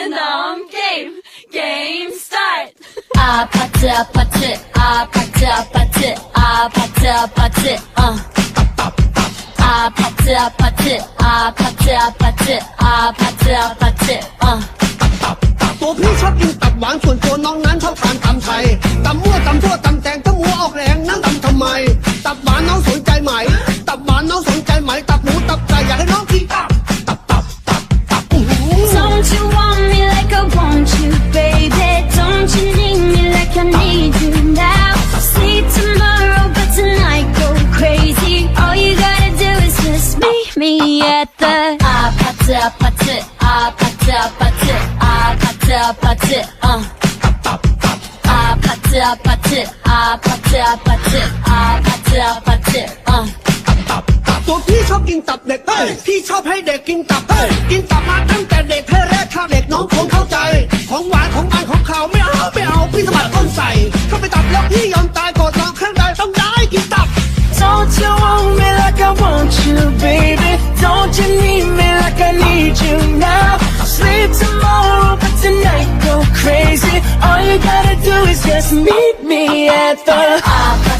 랜덤 게임 게임 스타트 아파트 아파트 아파트 아파트 아파트 아파트 어 아파트 아파트 아파트 아파트 아파트 아파트 어ตัวพี่ชอบกินตับหวานส่วนตัวน้องนะ 아아파트아파트아파트아파트아파트아파트어아파트아파트아파트아파트아파트아파트어ตัวพี่ชอบกินตับเด็กเอ้ยพี่ชอบให้เด็กกินตับเอ้ยกินตับมาตั้งแต่เด็กให้แรกข้าวเด็กน้องคงเข้าใจของหวานของมันของขาวไม่เอาไม่เอาพี่สมัดต้นใส่เข้าไปตับแล้วพี่ยอมตายกอดร้องข้างใดต้องได้กินตับ Don't you want me like I want you baby Don't you need me like I need you now? I'll sleep tomorrow, but tonight go crazy. All you gotta do is just meet me at the opera.